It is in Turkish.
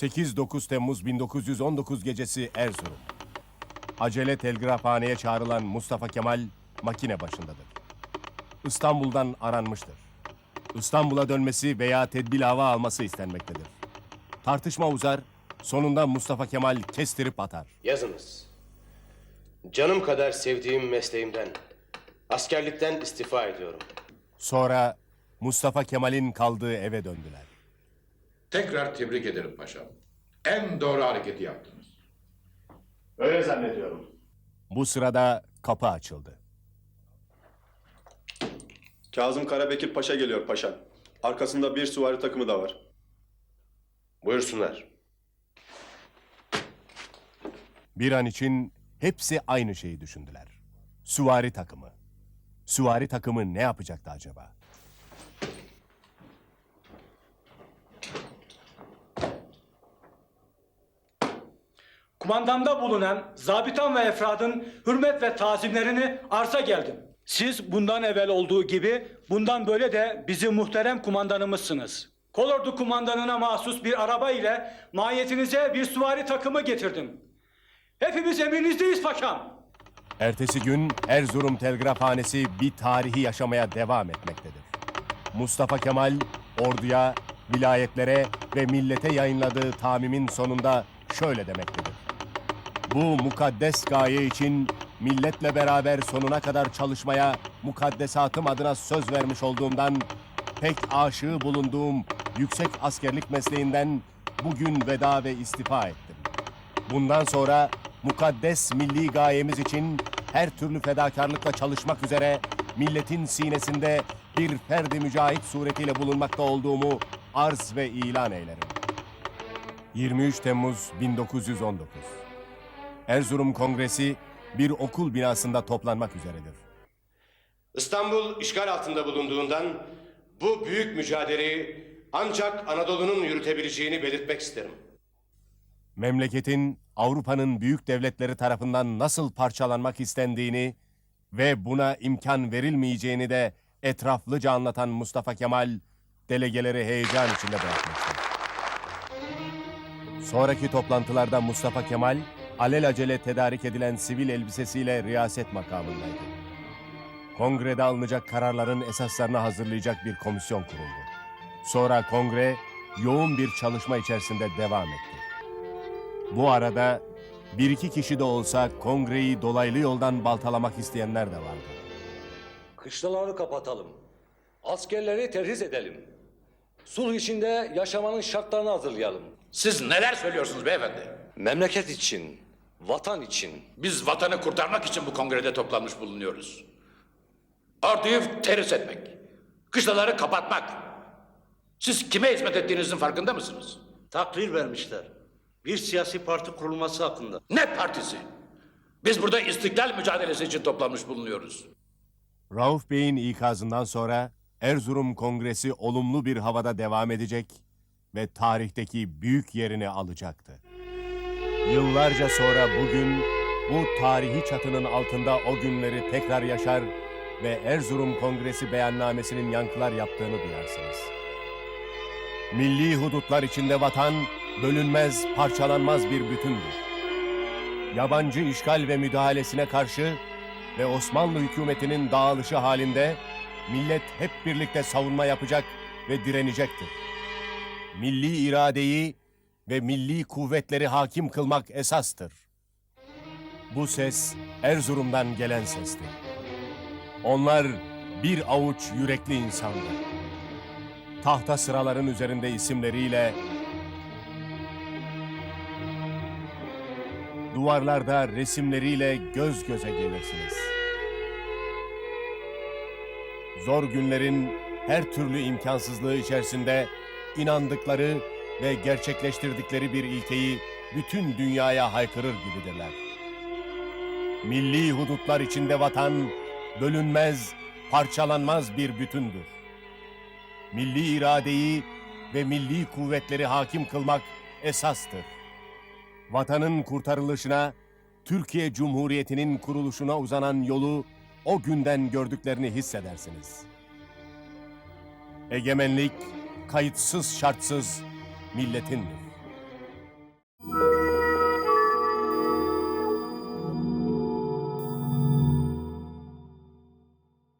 8-9 Temmuz 1919 gecesi Erzurum. Acele telgrafhaneye çağrılan Mustafa Kemal makine başındadır. İstanbul'dan aranmıştır. İstanbul'a dönmesi veya tedbir hava alması istenmektedir. Tartışma uzar, sonunda Mustafa Kemal kestirip atar. Yazınız. Canım kadar sevdiğim mesleğimden, askerlikten istifa ediyorum. Sonra Mustafa Kemal'in kaldığı eve döndüler. Tekrar tebrik ederim paşam. En doğru hareketi yaptınız. Öyle zannediyorum. Bu sırada kapı açıldı. Kazım Karabekir Paşa geliyor paşam. Arkasında bir süvari takımı da var. Buyursunlar. Bir an için hepsi aynı şeyi düşündüler. Süvari takımı. Süvari takımı ne yapacaktı acaba? Kumandamda bulunan zabitan ve efradın hürmet ve tazimlerini arza geldim. Siz bundan evvel olduğu gibi bundan böyle de bizim muhterem kumandanımızsınız. Kolordu kumandanına mahsus bir araba ile mahiyetinize bir süvari takımı getirdim. Hepimiz emrinizdeyiz paşam. Ertesi gün Erzurum Telgrafhanesi bir tarihi yaşamaya devam etmektedir. Mustafa Kemal orduya, vilayetlere ve millete yayınladığı tamimin sonunda şöyle demektedir. Bu mukaddes gaye için milletle beraber sonuna kadar çalışmaya mukaddesatım adına söz vermiş olduğumdan pek aşığı bulunduğum yüksek askerlik mesleğinden bugün veda ve istifa ettim. Bundan sonra mukaddes milli gayemiz için her türlü fedakarlıkla çalışmak üzere milletin sinesinde bir ferdi mücahit suretiyle bulunmakta olduğumu arz ve ilan eylerim. 23 Temmuz 1919 Erzurum Kongresi bir okul binasında toplanmak üzeredir. İstanbul işgal altında bulunduğundan bu büyük mücadeleyi ancak Anadolu'nun yürütebileceğini belirtmek isterim. memleketin Avrupa'nın büyük devletleri tarafından nasıl parçalanmak istendiğini ve buna imkan verilmeyeceğini de etraflıca anlatan Mustafa Kemal delegeleri heyecan içinde bırakmıştır. Sonraki toplantılarda Mustafa Kemal alelacele tedarik edilen sivil elbisesiyle riyaset makamındaydı. Kongrede alınacak kararların esaslarını hazırlayacak bir komisyon kuruldu. Sonra kongre yoğun bir çalışma içerisinde devam etti. Bu arada bir iki kişi de olsa kongreyi dolaylı yoldan baltalamak isteyenler de vardı. Kışlaları kapatalım. Askerleri terhis edelim. Sulh içinde yaşamanın şartlarını hazırlayalım. Siz neler söylüyorsunuz beyefendi? Memleket için, vatan için. Biz vatanı kurtarmak için bu kongrede toplanmış bulunuyoruz. Orduyu terhis etmek. Kışlaları kapatmak. Siz kime hizmet ettiğinizin farkında mısınız? takrir vermişler. Bir siyasi parti kurulması hakkında. Ne partisi? Biz burada istiklal mücadelesi için toplanmış bulunuyoruz. Rauf Bey'in ikazından sonra Erzurum Kongresi olumlu bir havada devam edecek ve tarihteki büyük yerini alacaktı. Yıllarca sonra bugün bu tarihi çatının altında o günleri tekrar yaşar ve Erzurum Kongresi beyannamesinin yankılar yaptığını duyarsınız. Milli hudutlar içinde vatan bölünmez, parçalanmaz bir bütündür. Yabancı işgal ve müdahalesine karşı ve Osmanlı hükümetinin dağılışı halinde millet hep birlikte savunma yapacak ve direnecektir. Milli iradeyi ve milli kuvvetleri hakim kılmak esastır. Bu ses Erzurum'dan gelen sesti. Onlar bir avuç yürekli insandı. Tahta sıraların üzerinde isimleriyle duvarlarda resimleriyle göz göze gelirsiniz. Zor günlerin her türlü imkansızlığı içerisinde inandıkları ve gerçekleştirdikleri bir ilkeyi bütün dünyaya haykırır gibidirler. Milli hudutlar içinde vatan bölünmez, parçalanmaz bir bütündür. Milli iradeyi ve milli kuvvetleri hakim kılmak esastır vatanın kurtarılışına, Türkiye Cumhuriyeti'nin kuruluşuna uzanan yolu o günden gördüklerini hissedersiniz. Egemenlik kayıtsız şartsız milletindir.